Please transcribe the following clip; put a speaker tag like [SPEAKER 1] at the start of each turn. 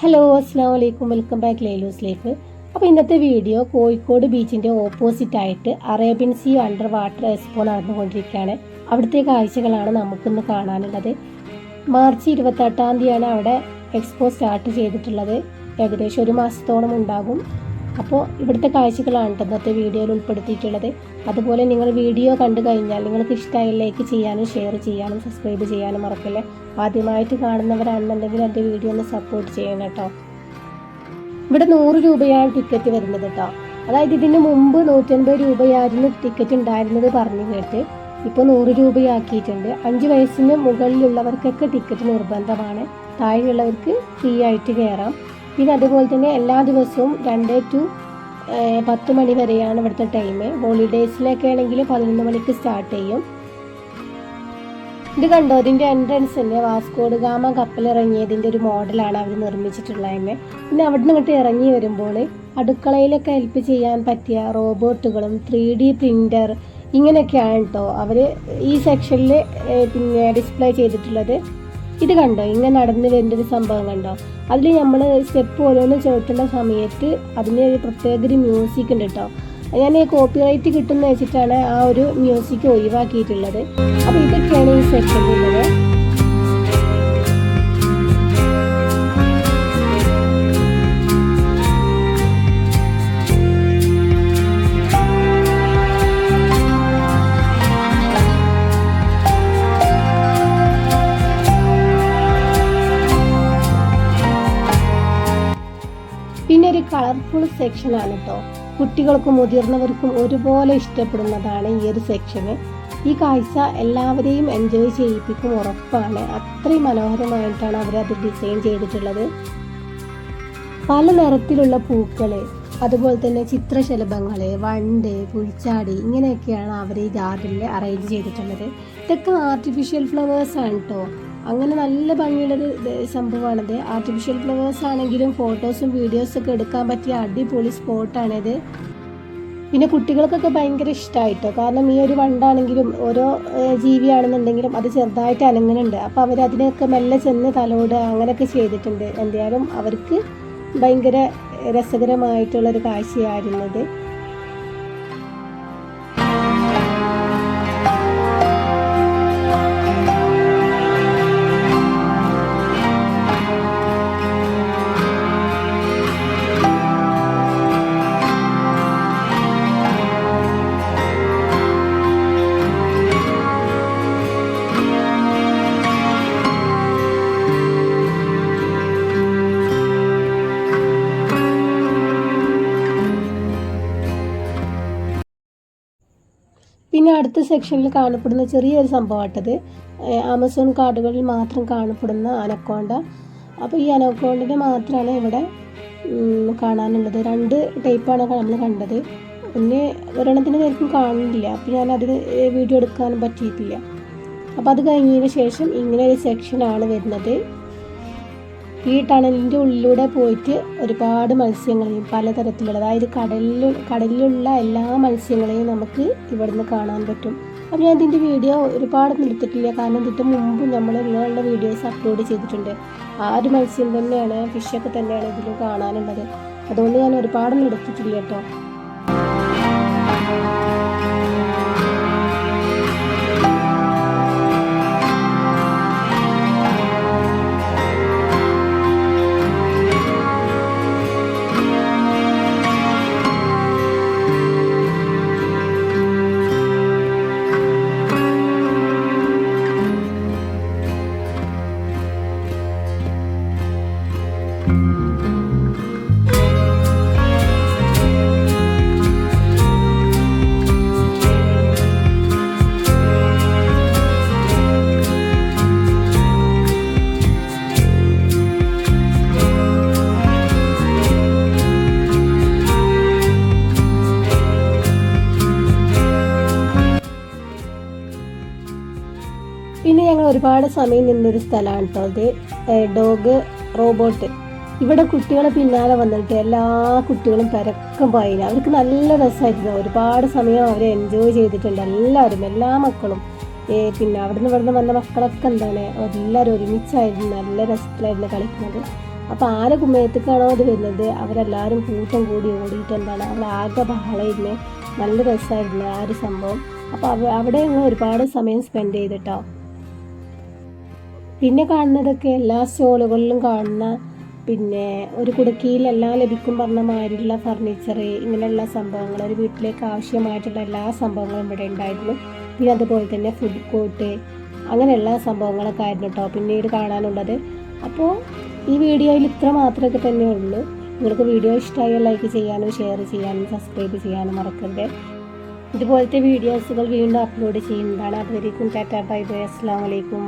[SPEAKER 1] Hello അസ്സാം വലൈക്കും welcome back ലേലൂസ് life അപ്പോൾ ഇന്നത്തെ വീഡിയോ കോഴിക്കോട് ബീച്ചിന്റെ ഓപ്പോസിറ്റ് ആയിട്ട് Arabian sea under water expo നടന്നുകൊണ്ടിരിക്കുകയാണ്. അവിടുത്തെ കാഴ്ചകളാണ് നമുക്കിന്ന് കാണാനുള്ളത്. മാർച്ച് ഇരുപത്തെട്ടാം തീയതിയാണ് അവിടെ എക്സ്പോ സ്റ്റാർട്ട് ചെയ്തിട്ടുള്ളത്. ഏകദേശം ഒരു മാസത്തോളം ഉണ്ടാകും. അപ്പോൾ ഇവിടുത്തെ കാഴ്ചകളാണ് ഇന്നത്തെ വീഡിയോയിൽ ഉൾപ്പെടുത്തിയിട്ടുള്ളത്. അതുപോലെ നിങ്ങൾ വീഡിയോ കണ്ടു കഴിഞ്ഞാൽ നിങ്ങൾക്ക് ഇഷ്ടമായി ലൈക്ക് ചെയ്യാനും ഷെയർ ചെയ്യാനും സബ്സ്ക്രൈബ് ചെയ്യാനും മറക്കില്ല? ആദ്യമായിട്ട് കാണുന്നവരാണെന്നുണ്ടെങ്കിൽ എന്റെ വീഡിയോ ഒന്ന് സപ്പോർട്ട് ചെയ്യണം കേട്ടോ. ഇവിടെ നൂറ് രൂപയാണ് ടിക്കറ്റ് വരുന്നത് കേട്ടോ. അതായത് ഇതിന് മുമ്പ് നൂറ്റൻപത് രൂപയായിരുന്നു ടിക്കറ്റ് ഉണ്ടായിരുന്നത് പറഞ്ഞു കേട്ട് ഇപ്പോൾ നൂറ് രൂപയാക്കിയിട്ടുണ്ട്. അഞ്ച് വയസ്സിന് മുകളിലുള്ളവർക്കൊക്കെ ടിക്കറ്റ് നിർബന്ധമാണ്. താഴെയുള്ളവർക്ക് ഫ്രീ ആയിട്ട് കയറാം. പിന്നെ അതുപോലെ തന്നെ എല്ലാ ദിവസവും രണ്ട് ടു പത്ത് മണി വരെയാണ് ഇവിടുത്തെ ടൈം ഹോളിഡേയ്സിലൊക്കെ ആണെങ്കിൽ പതിനൊന്ന് മണിക്ക് സ്റ്റാർട്ട് ചെയ്യും. ഇത് കണ്ടോ? ഇതിന്റെ എൻട്രൻസ് തന്നെ വാസ്കോഡ് ഗാമ കപ്പലിറങ്ങിയതിന്റെ ഒരു മോഡലാണ് അവർ നിർമ്മിച്ചിട്ടുള്ളത് തന്നെ പിന്നെ അവിടെ നിന്ന് ഇങ്ങോട്ട് ഇറങ്ങി വരുമ്പോൾ അടുക്കളയിലൊക്കെ ഹെൽപ്പ് ചെയ്യാൻ പറ്റിയ റോബോട്ടുകളും ത്രീ ഡി പ്രിന്റർ ഇങ്ങനെയൊക്കെയാണ് കേട്ടോ. അവർ ഈ സെക്ഷനിൽ പിന്നെ ഡിസ്പ്ലേ ചെയ്തിട്ടുള്ളത്. ഇത് കണ്ടോ? ഇങ്ങനെ നടന്നു വരുന്ന ഒരു സംഭവം കണ്ടോ? അതിൽ നമ്മൾ സ്റ്റെപ്പ് ഓരോന്ന് ചോദിക്കേണ്ട സമയത്ത് അതിന് ഒരു പ്രത്യേക ഒരു മ്യൂസിക് ഉണ്ട് കേട്ടോ ഞാൻ ഈ കോപ്പി റൈറ്റ് കിട്ടുന്ന വെച്ചിട്ടാണ് ആ ഒരു മ്യൂസിക് ഒഴിവാക്കിയിട്ടുള്ളത്. അപ്പോൾ ഇതൊക്കെയാണ് ഈ സെക്ഷനിലുള്ളത് പിന്നെ ഒരു കളർഫുൾ സെക്ഷനാണ് കേട്ടോ കുട്ടികൾക്കും മുതിർന്നവർക്കും ഒരുപോലെ ഇഷ്ടപ്പെടുന്നതാണ് ഈ ഒരു സെക്ഷന് ഈ കാഴ്ച എല്ലാവരെയും എൻജോയ് ചെയ്യിപ്പിക്കും ഉറപ്പാണ്. അത്രയും മനോഹരമായിട്ടാണ് അവരത് ഡിസൈൻ ചെയ്തിട്ടുള്ളത്. പല നിറത്തിലുള്ള പൂക്കൾ അതുപോലെ തന്നെ ചിത്രശലഭങ്ങൾ വണ്ട് പുൽച്ചാടി ഇങ്ങനെയൊക്കെയാണ് അവർ ഈ ഗാർഡനിൽ അറേഞ്ച് ചെയ്തിട്ടുള്ളത്. ഇതൊക്കെ ആർട്ടിഫിഷ്യൽ ഫ്ലവേഴ്സ് ആണ് കേട്ടോ അങ്ങനെ നല്ല ഭംഗിയുള്ളൊരു ഇത് സംഭവമാണിത്. ആർട്ടിഫിഷ്യൽ ഫ്ലവേഴ്സ് ആണെങ്കിലും ഫോട്ടോസും വീഡിയോസും ഒക്കെ എടുക്കാൻ പറ്റിയ അടിപൊളി സ്പോട്ടാണിത് പിന്നെ കുട്ടികൾക്കൊക്കെ ഭയങ്കര ഇഷ്ടമായിട്ടോ കാരണം ഈ ഒരു വണ്ടാണെങ്കിലും ഓരോ ജീവിയാണെന്നുണ്ടെങ്കിലും അത് ചെറുതായിട്ട് അനങ്ങുന്നുണ്ട്. അപ്പോൾ അവർ അതിനൊക്കെ മെല്ലെ ചെന്ന് തലോടുക അങ്ങനെയൊക്കെ ചെയ്തിട്ടുണ്ട്. എന്തായാലും അവർക്ക് ഭയങ്കര രസകരമായിട്ടുള്ളൊരു കാഴ്ചയായിരുന്നു പിന്നെ അടുത്ത സെക്ഷനിൽ കാണപ്പെടുന്ന ചെറിയൊരു സംഭവമാട്ടത് ആമസോൺ കാർഡുകളിൽ മാത്രം കാണപ്പെടുന്ന അനക്കോണ്ട. അപ്പോൾ ഈ അനക്കോണ്ടിനെ മാത്രമാണ് ഇവിടെ കാണാനുള്ളത്. രണ്ട് ടൈപ്പാണ് നമ്മൾ കണ്ടത്. പിന്നെ ഒരെണ്ണത്തിന് നേരത്തും കാണുന്നില്ല. അപ്പോൾ ഞാൻ അതിന് വീഡിയോ എടുക്കാനും പറ്റിയിട്ടില്ല. അപ്പോൾ അത് കഴിഞ്ഞതിന് ശേഷം ഇങ്ങനെ ഒരു സെക്ഷനാണ് വരുന്നത്. ഈ ടണലിന്റെ ഉള്ളിലൂടെ പോയിട്ട് ഒരുപാട് മത്സ്യങ്ങളെയും പലതരത്തിലുള്ള അതായത് കടലിൽ കടലിലുള്ള എല്ലാ മത്സ്യങ്ങളെയും നമുക്ക് ഇവിടുന്ന് കാണാൻ പറ്റും. അപ്പോൾ ഞാൻ ഇതിന്റെ വീഡിയോ ഒരുപാടൊന്നും എടുത്തിട്ടില്ല. കാരണം ഇതിന്റെ മുമ്പ് നമ്മൾ ഇങ്ങനെയുള്ള വീഡിയോസ് അപ്ലോഡ് ചെയ്തിട്ടുണ്ട്. ആ ഒരു മത്സ്യം തന്നെയാണ് ഫിഷൊക്കെ തന്നെയാണ് ഇതിൽ കാണാനുള്ളത്. അതുകൊണ്ട് ഞാൻ ഒരുപാടൊന്നും എടുത്തിട്ടില്ല കേട്ടോ. ഒരുപാട് സമയം നിന്നൊരു സ്ഥലമാണ് കേട്ടോ അത് ഡോഗ് റോബോട്ട്. ഇവിടെ കുട്ടികളെ പിന്നാലെ വന്നിട്ട് എല്ലാ കുട്ടികളും പരക്കം പോയില്ല അവർക്ക് നല്ല രസമായിരുന്നു. ഒരുപാട് സമയം അവർ എൻജോയ് ചെയ്തിട്ടുണ്ട്. എല്ലാവരും എല്ലാ മക്കളും. പിന്നെ അവിടുന്ന് ഇവിടുന്ന് വന്ന മക്കളൊക്കെ എന്താണ് എല്ലാവരും ഒരുമിച്ചായിരുന്നു നല്ല രസത്തിലായിരുന്നു കളിക്കുന്നത്. അപ്പോൾ ആരെ കുമ്മയത്തേക്കാണോ അത് വരുന്നത്? അവരെല്ലാവരും കൂട്ടം കൂടി ഓടിയിട്ട് എന്താണ് അവിടെ ആകെ ബഹളയിരുന്നു നല്ല രസമായിരുന്നു ആ ഒരു സംഭവം. അപ്പോൾ അവിടെ ഒരുപാട് സമയം സ്പെൻഡ് ചെയ്തിട്ടോ. പിന്നെ കാണുന്നതൊക്കെ എല്ലാ സ്റ്റോളുകളിലും കാണുന്ന പിന്നെ ഒരു കുടുക്കിയിലെല്ലാം ലഭിക്കും പറഞ്ഞ മാതിരിയുള്ള ഫർണിച്ചർ ഇങ്ങനെയുള്ള സംഭവങ്ങൾ ഒരു വീട്ടിലേക്ക് ആവശ്യമായിട്ടുള്ള എല്ലാ സംഭവങ്ങളും ഇവിടെ ഉണ്ടായിരുന്നു. പിന്നെ അതുപോലെ തന്നെ ഫുഡ് കോർട്ട് അങ്ങനെയുള്ള സംഭവങ്ങളൊക്കെ ആയിരുന്നു കേട്ടോ പിന്നീട് കാണാനുള്ളത്. അപ്പോൾ ഈ വീഡിയോയിൽ ഇത്ര മാത്രമൊക്കെ തന്നെ ഉള്ളൂ. നിങ്ങൾക്ക് വീഡിയോ ഇഷ്ടമായാൽ ലൈക്ക് ചെയ്യാനും ഷെയർ ചെയ്യാനും സബ്സ്ക്രൈബ് ചെയ്യാനും മറക്കരുത്. ഇതുപോലത്തെ വീഡിയോസുകൾ വീണ്ടും അപ്ലോഡ് ചെയ്യുന്നതാണ്. അതുവരേക്കും ടാറ്റാ ബൈ ബൈ അസ്സാം വലൈക്കും